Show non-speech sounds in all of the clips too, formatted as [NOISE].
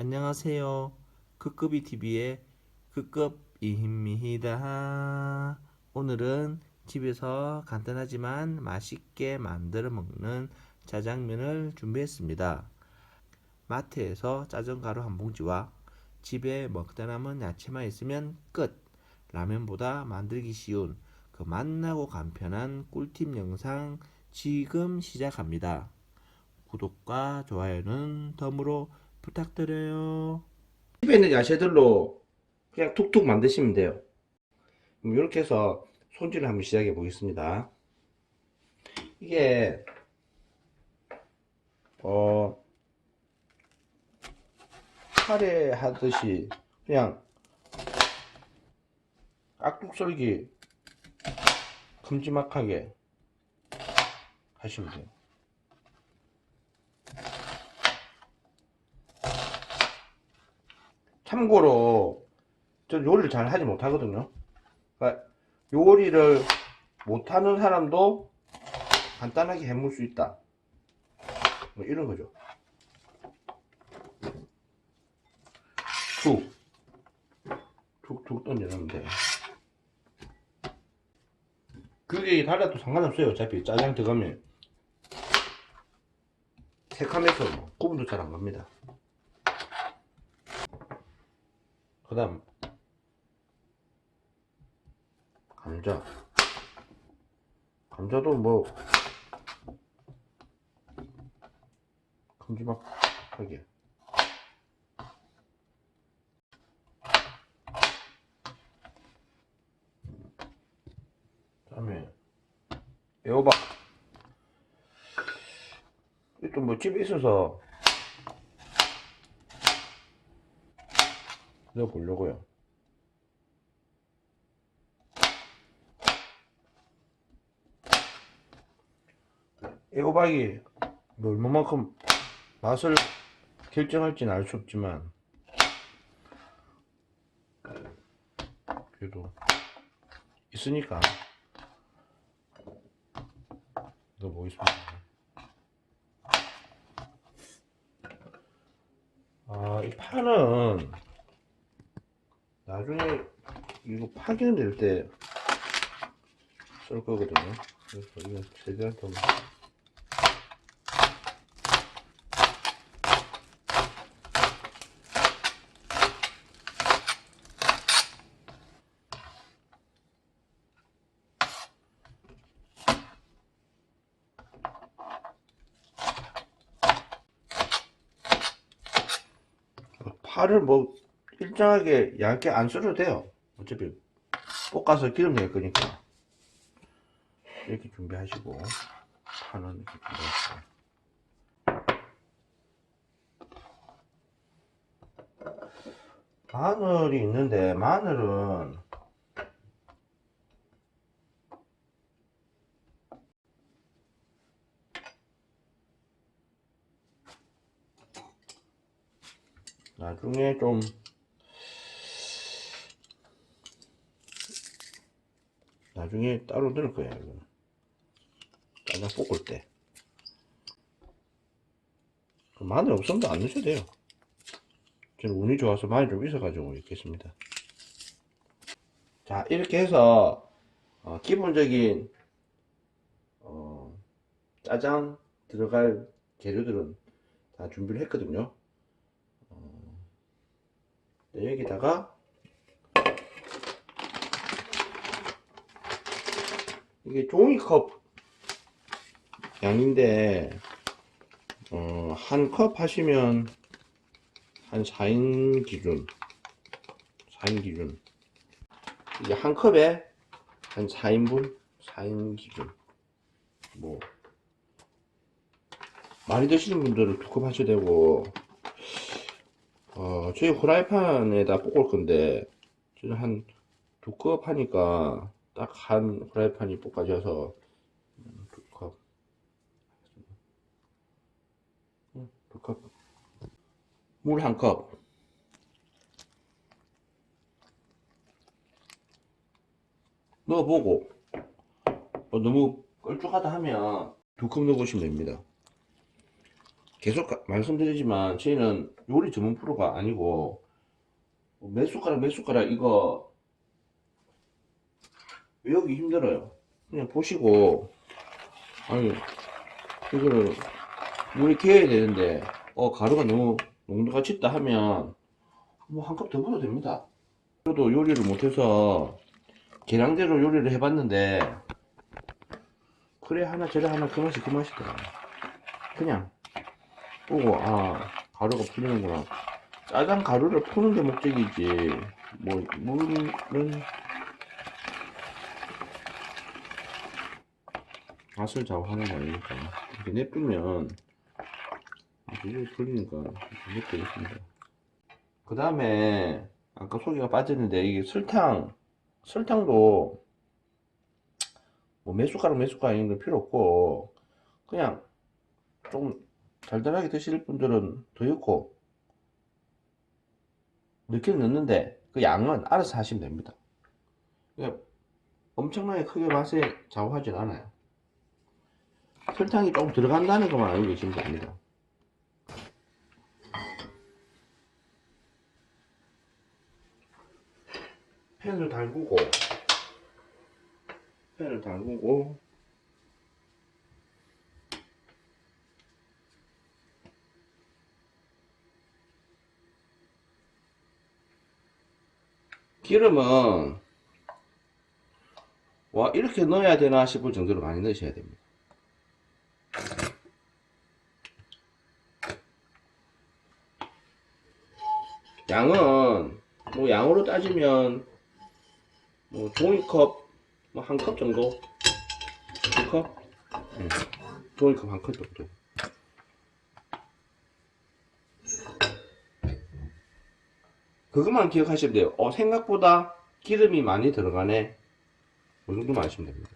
안녕하세요. 크급이 TV의 크급이입니다. 오늘은 집에서 간단하지만 맛있게 만들어 먹는 짜장면을 준비했습니다. 마트에서 짜장 가루 한 봉지와 집에 먹다 남은 야채만 있으면 끝. 라면보다 만들기 쉬운 그 맛나고 간편한 꿀팁 영상 지금 시작합니다. 구독과 좋아요는 덤으로 부탁드려요. 집에 있는 야채들로 그냥 툭툭 만드시면 돼요. 이렇게 해서 손질을 한번 시작해 보겠습니다. 이게 어 카레 하듯이 그냥 깍둑 썰기 큼지막하게 하시면 돼요. 참고로 저 요리를 잘 하지 못하거든요. 그러니까 요리를 못하는 사람도 간단하게 해먹을 수 있다. 뭐 이런 거죠. 툭. 툭툭 던져놓으면 돼. 그게 달라도 상관없어요. 어차피 짜장 들어가면 새카매서 뭐 구분도 잘 안 갑니다. 그 다음 감자. 감자도 뭐 큼지막하게. 그다음에 애호박. 이또 뭐 집에 있어서 넣어 보려고요. 애호박이 뭐 얼마만큼 맛을 결정할지는 알 수 없지만 그래도 있으니까 넣어보겠습니다. 아, 이 파는 나중에 이거 파견될 때쓸 거거든요. 그래서 이거 최대한 좀 파를 뭐 일정하게 얇게 안 썰어도 돼요. 어차피 볶아서 기름 낼 거니까. 이렇게 준비하시고 파는 이렇게 준비하시고. 마늘이 있는데 마늘은 나중에 좀 나중에 따로 넣을 거예요. 이거는. 짜장 볶을 때. 그 마늘 없으면 안 넣으셔도 돼요. 저는 운이 좋아서 마늘 좀 있어 가지고 이렇게 했습니다. 자, 이렇게 해서, 어, 기본적인, 어, 짜장 들어갈 재료들은 다 준비를 했거든요. 어, 네, 여기다가, 이게 종이컵 양인데 어, 한 컵 하시면 한 4인 기준 4인 기준. 이게 한 컵에 한 4인분 4인 기준. 뭐 많이 드시는 분들은 두 컵 하셔도 되고. 어, 저희 후라이팬에다 볶을 건데 저는 한 두 컵 하니까 딱한 후라이팬이 볶아져서 음, 두 컵. 음, 두 컵. 물 한 컵. 넣어보고 어, 너무 걸쭉하다 하면 두 컵 넣으시면 됩니다. 계속 가- 말씀드리지만 저희는 요리 전문 프로가 아니고 몇 숟가락 몇 숟가락 이거 외우기 힘들어요. 그냥 보시고 아니 이거를 물에 개어야 되는데 어 가루가 너무 농도가 짙다 하면 뭐 한 컵 더 부어도 됩니다. 저도 요리를 못해서 계량대로 요리를 해봤는데 그래 하나 저래 하나 그 맛이 그 맛이더라. 그냥 보고 아 가루가 풀리는구나. 짜장 가루를 푸는 게 목적이지 뭐 물은 맛을 좌우하는 거 아니니까 이렇게 내쁘면 이게 풀리니까 이렇게 되겠습니다. 그 다음에 아까 소개가 빠졌는데 이게 설탕 설탕도 뭐몇 숟가락 몇 숟가락 이런 거 필요 없고 그냥 좀 달달하게 드실 분들은 더 넣고 넣기는 넣는데 그 양은 알아서 하시면 됩니다. 그러니까 엄청나게 크게 맛에 좌우하진 않아요. 설탕이 조금 들어간다는 것만 알고 계시면 됩니다. 팬을 달구고 팬을 달구고 기름은 와 이렇게 넣어야 되나 싶을 정도로 많이 넣으셔야 됩니다. 양은 뭐 양으로 따지면 뭐 종이컵 뭐 한 컵 정도? 두 컵? 응. 종이컵 한 컵 정도. 그것만 기억하시면 돼요. 어 생각보다 기름이 많이 들어가네. 그 정도만 아시면 됩니다.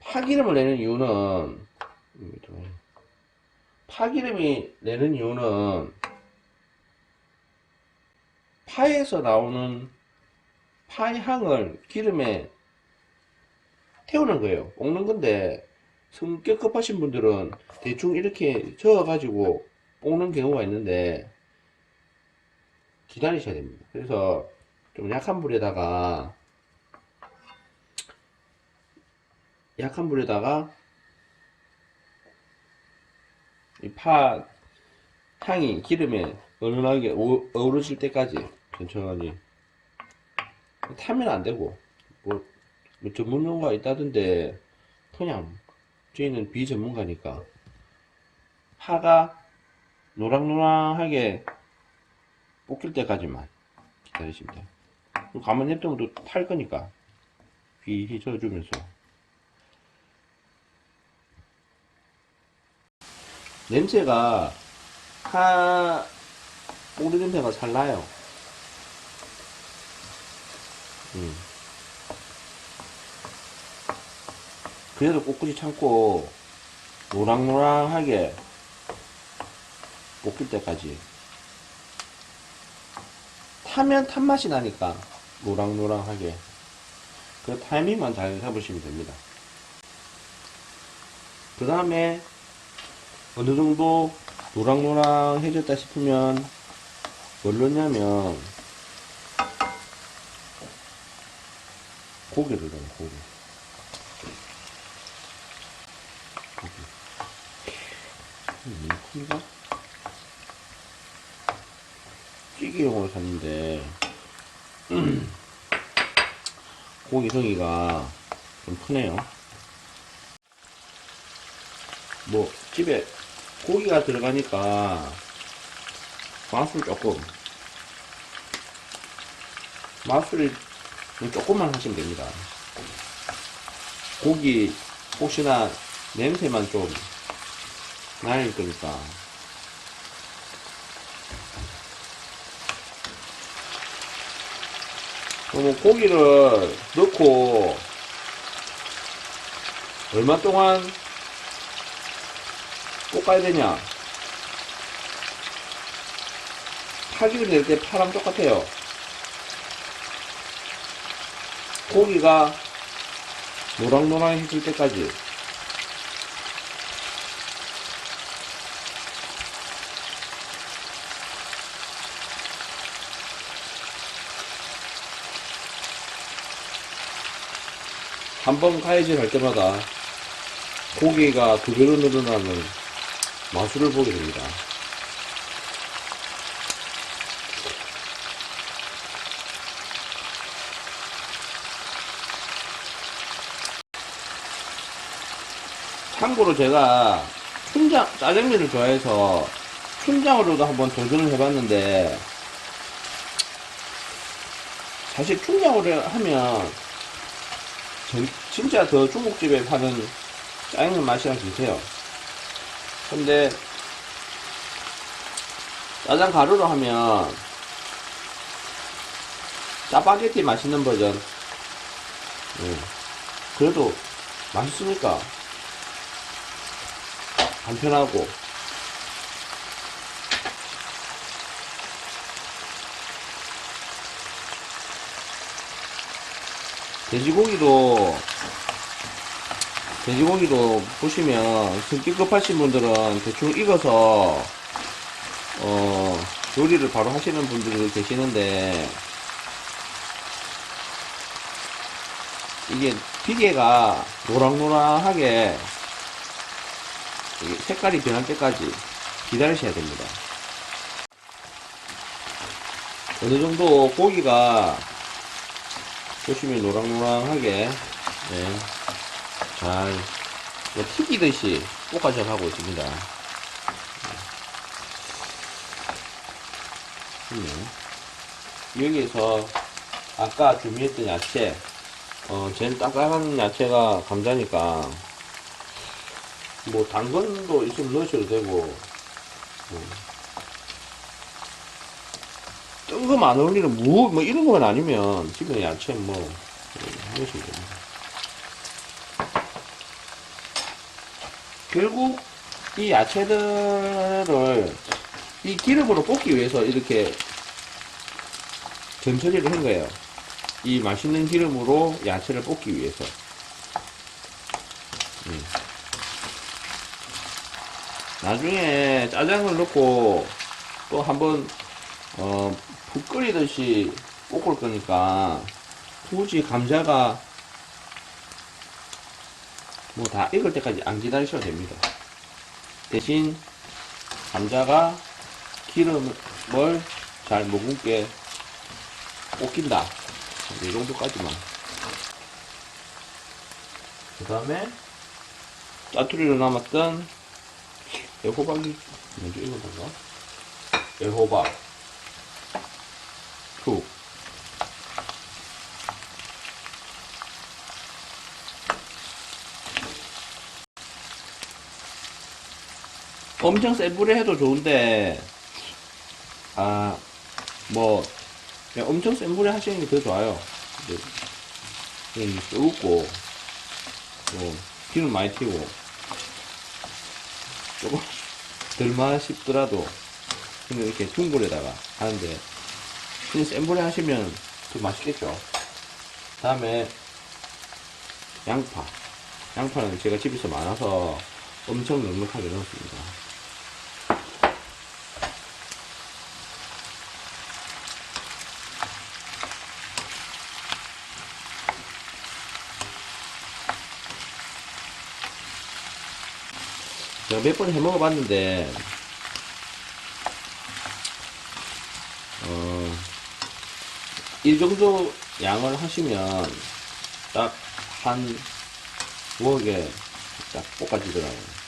파기름을 내는 이유는 음, 좀- 파기름이 내는 이유는 파에서 나오는 파의 향을 기름에 태우는 거예요. 볶는 건데 성격 급하신 분들은 대충 이렇게 저어가지고 볶는 경우가 있는데 기다리셔야 됩니다. 그래서 좀 약한 불에다가 약한 불에다가 이 파 향이 기름에 은은하게 오- 어우러질 때까지 천천히 타면 안 되고. 뭐, 뭐 전문 용어가 있다던데 그냥 저희는 비전문가니까. 파가 노랑노랑하게 볶일 때까지만 그리고 가만히 냅두면 또 탈 거니까. 비히 저어주면서. 냄새가 파 오리 냄새가 잘 나요. 음. 그래도 꿋꿋이 참고 노랑노랑하게 볶일 때까지 타면 탄맛이 나니까 노랑노랑하게 그 타이밍만 잘 잡으시면 됩니다. 그 다음에 어느 정도 노랑노랑해졌다 싶으면 뭘 넣냐면 고기를 넣어요 고기. 고기. 음, 큰가? 찌개용으로 샀는데 [CLEARS THROAT] 고기 성이가 좀 크네요. 뭐 집에 고기가 들어가니까 맛술 조금 맛술이 조금만 하시면 됩니다 고기 혹시나 냄새만 좀 나일 거니까 그러면 고기를 넣고 얼마 동안 볶아야 되냐? 파기를 낼 때 파랑 똑같아요. 고기가 노랑노랑해질 때까지 한 번 가해질 할 때마다 고기가 그대로 늘어나는 마술을 보게 됩니다. 참고로 제가 춘장, 짜장면을 좋아해서 춘장으로도 한번 도전을 해봤는데 사실 춘장으로 하면 전- 진짜 더 중국집에 파는 짜장면 맛이랑 비슷해요. 근데 짜장 가루로 하면 짜파게티 맛있는 버전. 음, 그래도 맛있으니까 간편하고. 돼지고기도 돼지고기도 보시면 성격 급하신 분들은 대충 익어서 어 요리를 바로 하시는 분들도 계시는데 이게 비계가 노랑노랑하게 색깔이 변할 때까지 기다리셔야 됩니다. 어느 정도 고기가 보시면 노랑노랑하게 네, 잘뭐 튀기듯이 볶아져 가고 있습니다. 음. 여기에서 아까 준비했던 야채 어, 제일 딱딱한 야채가 감자니까 뭐 당근도 있으면 넣으셔도 되고 뭐 뜬금 안 어울리는 무, 뭐 이런 것만 아니면 집에 야채 뭐 예, 넣으시면 됩니다. 결국 이 야채들을 이 기름으로 볶기 위해서 이렇게 전처리를 한 거예요. 이 맛있는 기름으로 야채를 볶기 위해서. 음. 나중에 짜장을 넣고 또 한번 어, 푹 끓이듯이 볶을 거니까 굳이 감자가 뭐 다 익을 때까지 안 기다리셔도 됩니다. 대신 감자가 기름을 잘 머금게 볶인다. 이 정도까지만. 그 다음에 짜투리로 남았던 애호박이 먼저 익어던가? 애호박. 툭 엄청 센 불에 해도 좋은데 아뭐 엄청 센 불에 하시는 게 더 좋아요. 이제 그냥 뜨겁고 뭐 기름 많이 튀고 조금 덜만 싶더라도 그냥 이렇게 중불에다가 하는데 그냥 센 불에 하시면 더 맛있겠죠. 다음에 양파. 양파는 제가 집에서 많아서 엄청 넉넉하게 넣었습니다 제가 몇번 해 먹어 봤는데, 어, 이 정도 양을 하시면 딱 한 부엌에 딱 볶아지더라고요.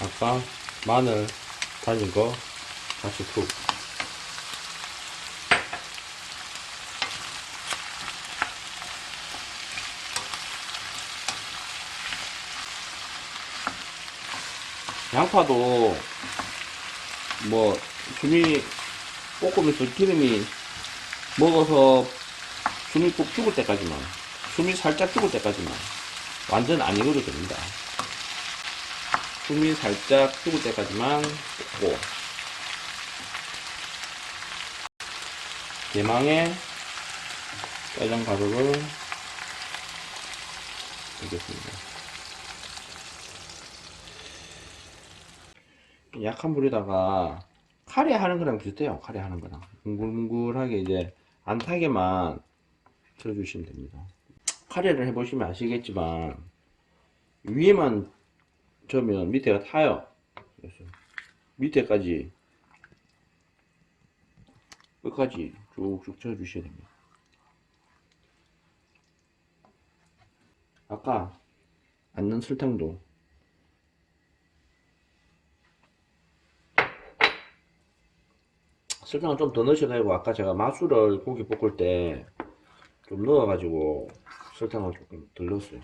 아까 마늘 다진 거 같이 푹. 양파도 뭐 숨이 볶으면서 기름이 먹어서 숨이 푹 죽을 때까지만 숨이 살짝 죽을 때까지만 완전 안 익어도 됩니다. 숨이 살짝 죽을 때까지만 볶고. 대망의 짜장 가루를 넣겠습니다 약한 불에다가 카레 하는 거랑 비슷해요. 카레 하는 거랑 뭉글뭉글하게 이제 안 타게만 쳐주시면 됩니다. 카레를 해보시면 아시겠지만 위에만 저면 밑에가 타요. 그래서 밑에까지 끝까지 쭉쭉 쳐주셔야 됩니다. 아까 안 넣은 설탕도 설탕을 좀 더 넣으셔야 되고 아까 제가 마술을 고기 볶을 때 좀 넣어가지고 설탕을 조금 덜 넣었어요.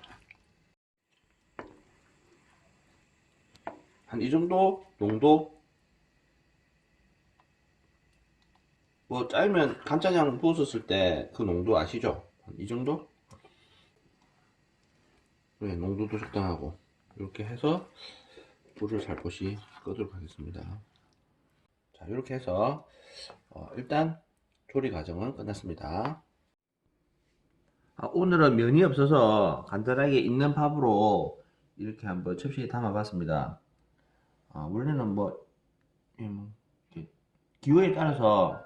한 이 정도 농도 뭐 짜면 간짜장 부었을 때 그 농도 아시죠? 한이 정도? 네, 농도도 적당하고 이렇게 해서 불을 살포시 끄도록 하겠습니다. 자 이렇게 해서 어, 일단 조리 과정은 끝났습니다. 아, 오늘은 면이 없어서 간단하게 있는 밥으로 이렇게 한번 접시에 담아 봤습니다. 아, 원래는 뭐, 이렇게 기호에 따라서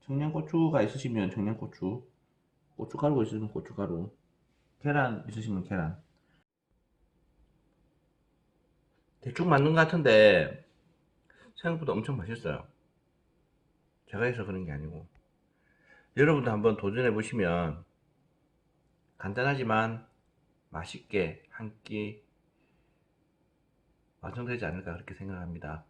청양고추가 있으시면 청양고추, 고춧가루가 있으면 고춧가루, 계란 있으시면 계란. 대충 맞는 것 같은데 생각보다 엄청 맛있어요. 제가 해서 그런 게 아니고. 여러분도 한번 도전해 보시면 간단하지만 맛있게 한 끼 완성되지 않을까 그렇게 생각합니다.